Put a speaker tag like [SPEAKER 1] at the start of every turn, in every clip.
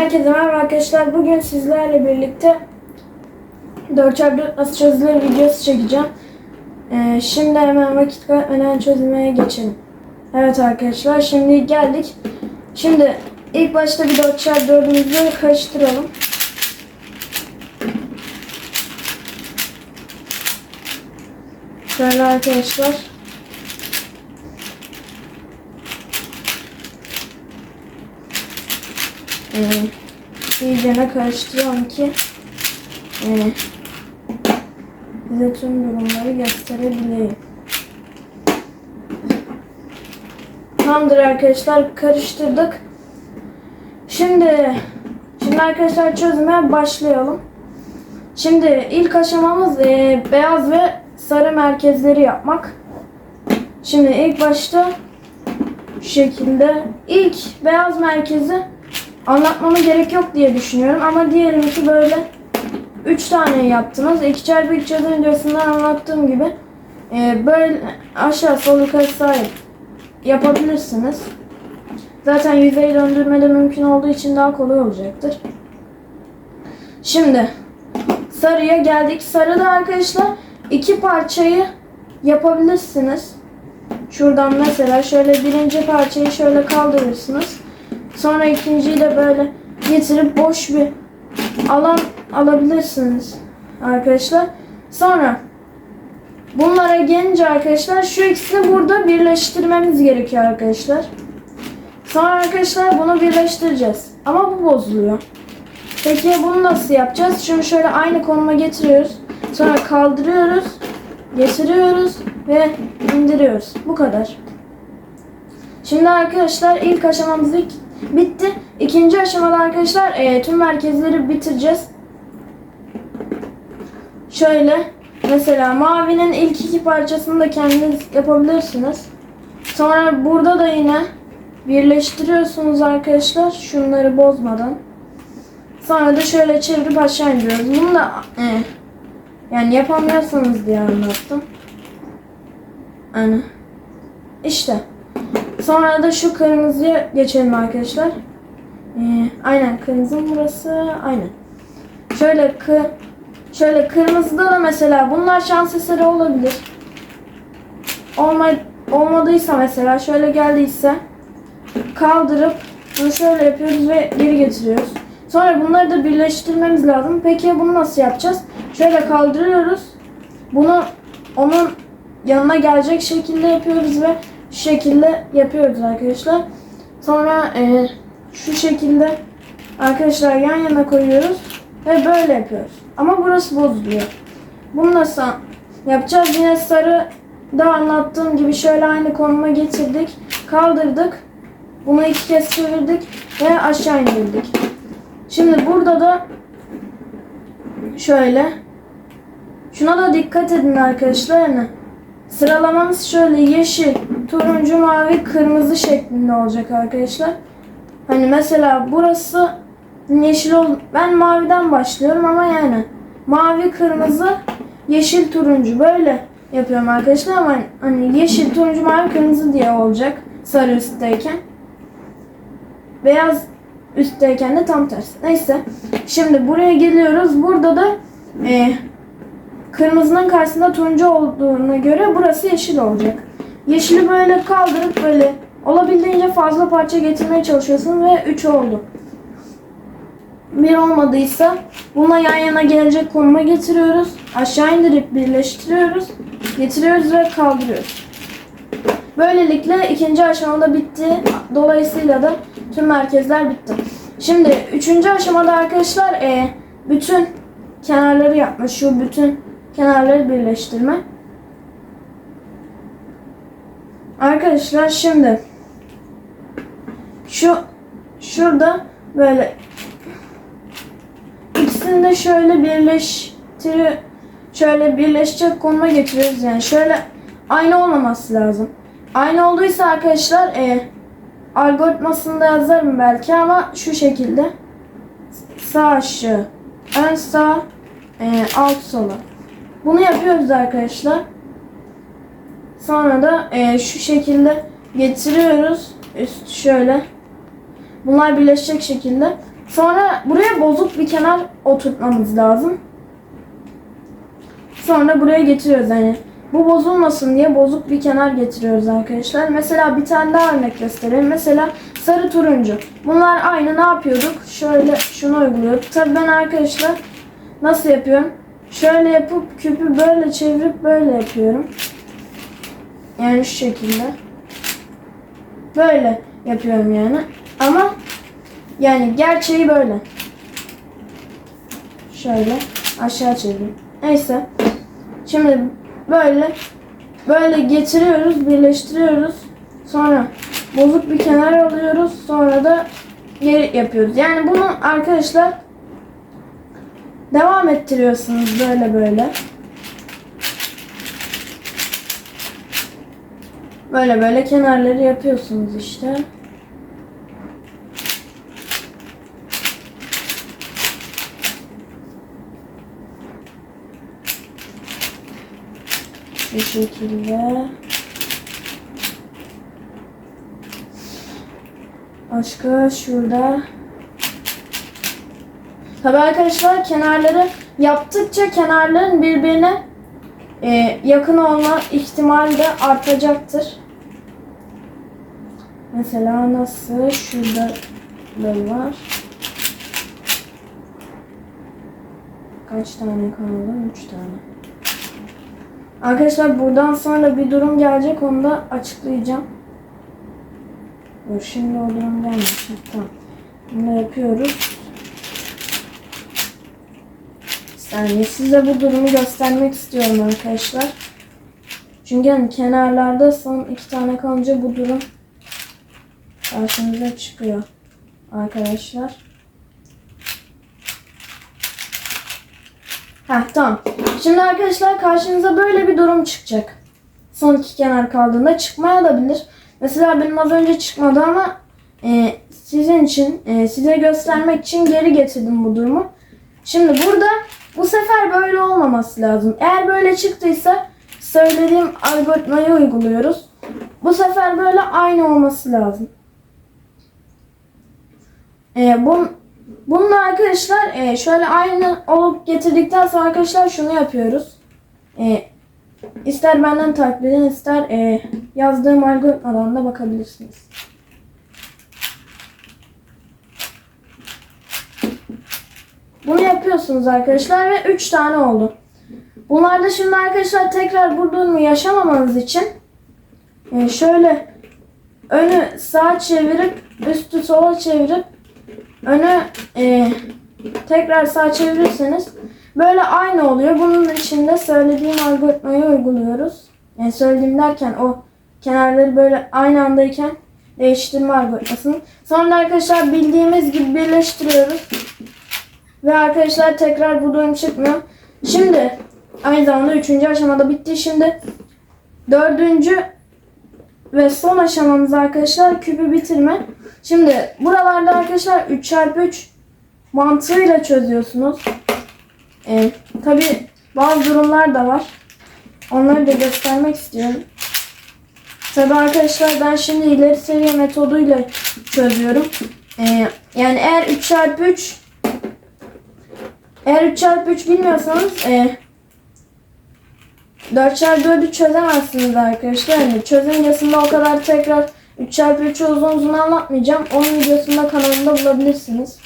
[SPEAKER 1] Herkese merhaba arkadaşlar. Bugün sizlerle birlikte 4x4 nasıl çözülür videosu çekeceğim. Ee, şimdi hemen vakit kaybetmeden çözülmeye geçelim. Evet arkadaşlar şimdi geldik. Şimdi ilk başta bir 4x4'ümüzü karıştıralım. Şöyle arkadaşlar. Ee, iyicene karıştırıyorum ki e, size tüm durumları gösterebileyim. Tamamdır arkadaşlar karıştırdık. Şimdi şimdi arkadaşlar çözüme başlayalım. Şimdi ilk aşamamız e, beyaz ve sarı merkezleri yapmak. Şimdi ilk başta şu şekilde ilk beyaz merkezi anlatmama gerek yok diye düşünüyorum ama diyelim ki böyle 3 tane yaptınız. 2 çarpı 2 çözüm videosundan anlattığım gibi e, böyle aşağı sol yukarı sağ yap- yapabilirsiniz. Zaten yüzeyi döndürmede mümkün olduğu için daha kolay olacaktır. Şimdi sarıya geldik. Sarıda arkadaşlar iki parçayı yapabilirsiniz. Şuradan mesela şöyle birinci parçayı şöyle kaldırırsınız. Sonra ikinciyi de böyle getirip boş bir alan alabilirsiniz arkadaşlar. Sonra bunlara gelince arkadaşlar şu ikisini burada birleştirmemiz gerekiyor arkadaşlar. Sonra arkadaşlar bunu birleştireceğiz. Ama bu bozuluyor. Peki bunu nasıl yapacağız? Şunu şöyle aynı konuma getiriyoruz. Sonra kaldırıyoruz, getiriyoruz ve indiriyoruz. Bu kadar. Şimdi arkadaşlar ilk aşamamız ilk bitti. İkinci aşamada arkadaşlar e, tüm merkezleri bitireceğiz. Şöyle mesela mavinin ilk iki parçasını da kendiniz yapabilirsiniz. Sonra burada da yine birleştiriyorsunuz arkadaşlar şunları bozmadan. Sonra da şöyle çevirip aşağı indiriyoruz. Bunu da e, yani yapamıyorsanız diye anlattım. Yani işte. Sonra da şu kırmızıya geçelim arkadaşlar. Ee, aynen kırmızı burası aynen. Şöyle kı şöyle kırmızıda da mesela bunlar şans eseri olabilir. Olma, olmadıysa mesela şöyle geldiyse kaldırıp bunu şöyle yapıyoruz ve geri getiriyoruz. Sonra bunları da birleştirmemiz lazım. Peki bunu nasıl yapacağız? Şöyle kaldırıyoruz. Bunu onun yanına gelecek şekilde yapıyoruz ve şekilde yapıyoruz arkadaşlar. Sonra e, şu şekilde arkadaşlar yan yana koyuyoruz ve böyle yapıyoruz. Ama burası bozuluyor. Bunu nasıl yapacağız? Yine sarı da anlattığım gibi şöyle aynı konuma getirdik. Kaldırdık. Bunu iki kez çevirdik ve aşağı indirdik. Şimdi burada da şöyle şuna da dikkat edin arkadaşlar. Yani Sıralamamız şöyle yeşil, turuncu, mavi, kırmızı şeklinde olacak arkadaşlar. Hani mesela burası yeşil ol ben maviden başlıyorum ama yani mavi, kırmızı, yeşil, turuncu böyle yapıyorum arkadaşlar ama hani yeşil, turuncu, mavi, kırmızı diye olacak sarı üstteyken. Beyaz üstteyken de tam tersi. Neyse. Şimdi buraya geliyoruz. Burada da e, Kırmızının karşısında turuncu olduğuna göre burası yeşil olacak. Yeşili böyle kaldırıp böyle olabildiğince fazla parça getirmeye çalışıyorsun ve 3 oldu. Bir olmadıysa buna yan yana gelecek konuma getiriyoruz. Aşağı indirip birleştiriyoruz. Getiriyoruz ve kaldırıyoruz. Böylelikle ikinci aşamada bitti. Dolayısıyla da tüm merkezler bitti. Şimdi üçüncü aşamada arkadaşlar e, bütün kenarları yapma. Şu bütün kenarları birleştirme. Arkadaşlar şimdi şu şurada böyle ikisini de şöyle birleştir şöyle birleşecek konuma getiriyoruz yani şöyle aynı olmaması lazım. Aynı olduysa arkadaşlar e, algoritmasında yazarım belki ama şu şekilde sağ aşağı ön sağ e, alt sola bunu yapıyoruz arkadaşlar. Sonra da e, şu şekilde getiriyoruz. Üst şöyle. Bunlar birleşecek şekilde. Sonra buraya bozuk bir kenar oturtmamız lazım. Sonra buraya getiriyoruz yani. Bu bozulmasın diye bozuk bir kenar getiriyoruz arkadaşlar. Mesela bir tane daha örnek göstereyim. Mesela sarı turuncu. Bunlar aynı ne yapıyorduk? Şöyle şunu uyguluyorduk. Tabii ben arkadaşlar nasıl yapıyorum? Şöyle yapıp küpü böyle çevirip böyle yapıyorum. Yani şu şekilde. Böyle yapıyorum yani. Ama yani gerçeği böyle. Şöyle aşağı çevireyim. Neyse. Şimdi böyle böyle getiriyoruz, birleştiriyoruz. Sonra bozuk bir kenar alıyoruz. Sonra da geri yapıyoruz. Yani bunu arkadaşlar devam ettiriyorsunuz böyle böyle. Böyle böyle kenarları yapıyorsunuz işte. Bu şekilde. Başka şurada. Tabi arkadaşlar kenarları yaptıkça kenarların birbirine e, yakın olma ihtimali de artacaktır. Mesela nasıl? Şurada böyle var. Kaç tane kaldı? 3 tane. Arkadaşlar buradan sonra bir durum gelecek onu da açıklayacağım. Dur şimdi o durum gelmiş. Tamam. Bunu yapıyoruz. Saniye size bu durumu göstermek istiyorum arkadaşlar. Çünkü hani kenarlarda son iki tane kalınca bu durum karşımıza çıkıyor arkadaşlar. Heh tamam. Şimdi arkadaşlar karşınıza böyle bir durum çıkacak. Son iki kenar kaldığında çıkmaya da bilir. Mesela benim az önce çıkmadı ama e, sizin için, e, size göstermek için geri getirdim bu durumu. Şimdi burada bu sefer böyle olmaması lazım. Eğer böyle çıktıysa söylediğim algoritmayı uyguluyoruz. Bu sefer böyle aynı olması lazım. E, bun, bununla arkadaşlar e, şöyle aynı olup getirdikten sonra arkadaşlar şunu yapıyoruz. E, ister benden takip edin ister e, yazdığım algoritmadan da bakabilirsiniz. Bunu yapıyorsunuz arkadaşlar ve 3 tane oldu. Bunlarda şimdi arkadaşlar tekrar bu durumu yaşamamanız için e, şöyle önü sağa çevirip üstü sola çevirip önü e, tekrar sağa çevirirseniz böyle aynı oluyor. Bunun için de söylediğim algoritmayı uyguluyoruz. Yani söylediğim derken o kenarları böyle aynı andayken değiştirme algoritmasını. Sonra arkadaşlar bildiğimiz gibi birleştiriyoruz. Ve arkadaşlar tekrar bu durum çıkmıyor. Şimdi aynı zamanda üçüncü aşamada bitti. Şimdi dördüncü ve son aşamamız arkadaşlar küpü bitirme. Şimdi buralarda arkadaşlar 3 çarpı 3 mantığıyla çözüyorsunuz. Ee, Tabi bazı durumlar da var. Onları da göstermek istiyorum. Tabi arkadaşlar ben şimdi ileri seviye metoduyla çözüyorum. Ee, yani eğer 3 çarpı 3 eğer 3 çarpı 3 bilmiyorsanız e, 4 çarpı 4'ü çözemezsiniz arkadaşlar. Yani çözüm videosunda o kadar tekrar 3 çarpı 3'ü uzun uzun anlatmayacağım. Onun videosunda kanalımda bulabilirsiniz.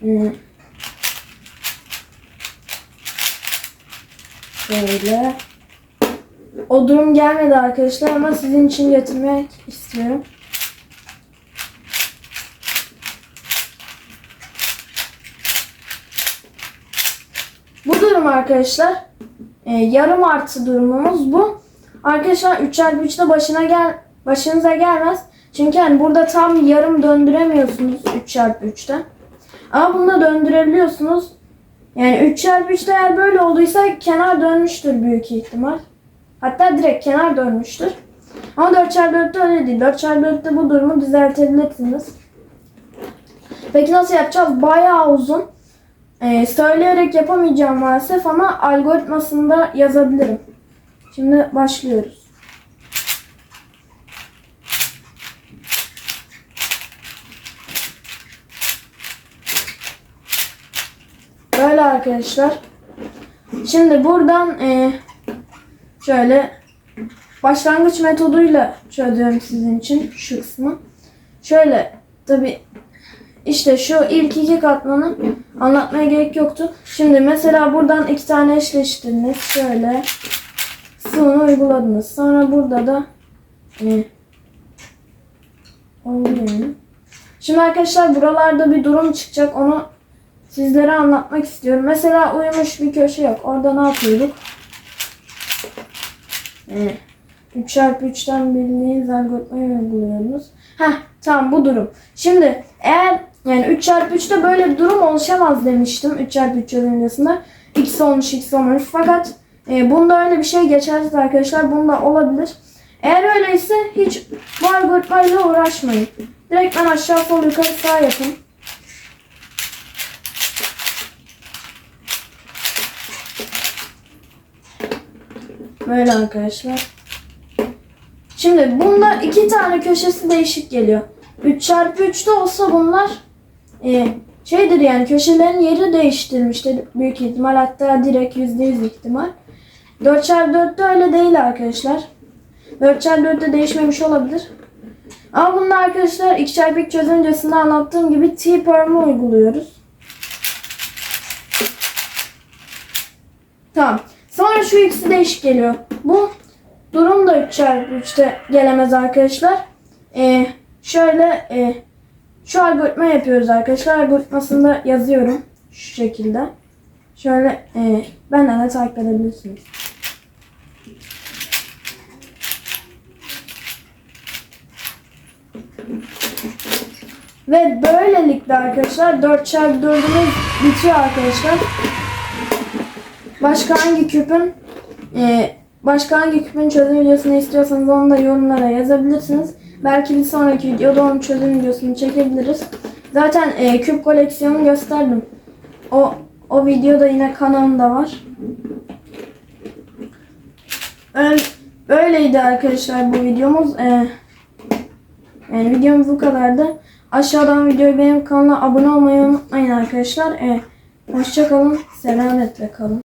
[SPEAKER 1] Hmm. Böyle. O durum gelmedi arkadaşlar ama sizin için getirmek istiyorum. Bu durum arkadaşlar e, yarım artı durumumuz bu. Arkadaşlar 3 çarpı 3'te başına gel başınıza gelmez. Çünkü hani burada tam yarım döndüremiyorsunuz 3 çarpı 3'te. Ama bunda döndürebiliyorsunuz. Yani 3 çarpı 3'te eğer böyle olduysa kenar dönmüştür büyük ihtimal. Hatta direkt kenar dönmüştür. Ama 4 çarpı 4'te öyle değil. 4 çarpı 4'te bu durumu düzeltebilirsiniz. Peki nasıl yapacağız? Bayağı uzun. Ee, söyleyerek yapamayacağım maalesef ama algoritmasında yazabilirim. Şimdi başlıyoruz. Böyle arkadaşlar. Şimdi buradan e, şöyle başlangıç metoduyla çözüyorum sizin için şu kısmı. Şöyle tabi işte şu ilk iki katmanı anlatmaya gerek yoktu. Şimdi mesela buradan iki tane eşleştirdiniz. Şöyle sıvını uyguladınız. Sonra burada da e, uygulayalım. Şimdi arkadaşlar buralarda bir durum çıkacak. Onu sizlere anlatmak istiyorum. Mesela uyumuş bir köşe yok. Orada ne yapıyorduk? Ee, 3 çarpı 3'ten bildiğiniz algoritmayı uyguluyoruz. Heh tamam bu durum. Şimdi eğer yani 3 çarpı 3'te böyle bir durum oluşamaz demiştim. 3 çarpı 3 çözümcesinde. X olmuş X olmuş. Fakat e, bunda öyle bir şey geçersiz arkadaşlar. Bunda olabilir. Eğer öyleyse hiç bu algoritmayla uğraşmayın. Direkt ben aşağı sol yukarı sağ yapın. Böyle arkadaşlar. Şimdi bunda iki tane köşesi değişik geliyor. 3 çarpı 3'te olsa bunlar e, şeydir yani köşelerin yeri değiştirmiştir büyük ihtimal hatta direkt %100 ihtimal. 4 çarpı 4'te öyle değil arkadaşlar. 4 çarpı 4'te değişmemiş olabilir. Ama bunda arkadaşlar 2 çarpı 2 çözümcesinde anlattığım gibi T-perm'i uyguluyoruz. Tamam. Sonra şu ikisi değişik geliyor. Bu durum da 3 çarpı 3'te gelemez arkadaşlar. Ee, şöyle e, şu algoritma yapıyoruz arkadaşlar. Algoritmasını da yazıyorum. Şu şekilde. Şöyle e, benden de takip edebilirsiniz. Ve böylelikle arkadaşlar 4 çarpı 4'ümüz bitiyor arkadaşlar. Başka hangi küpün e, başka hangi küpün çözüm videosunu istiyorsanız onu da yorumlara yazabilirsiniz. Belki bir sonraki videoda onun çözüm videosunu çekebiliriz. Zaten e, küp koleksiyonunu gösterdim. O o videoda yine kanalımda var. Öyle, öyleydi arkadaşlar bu videomuz. E, yani videomuz bu kadardı. Aşağıdan videoyu benim kanala abone olmayı unutmayın arkadaşlar. E, hoşça kalın, selametle kalın.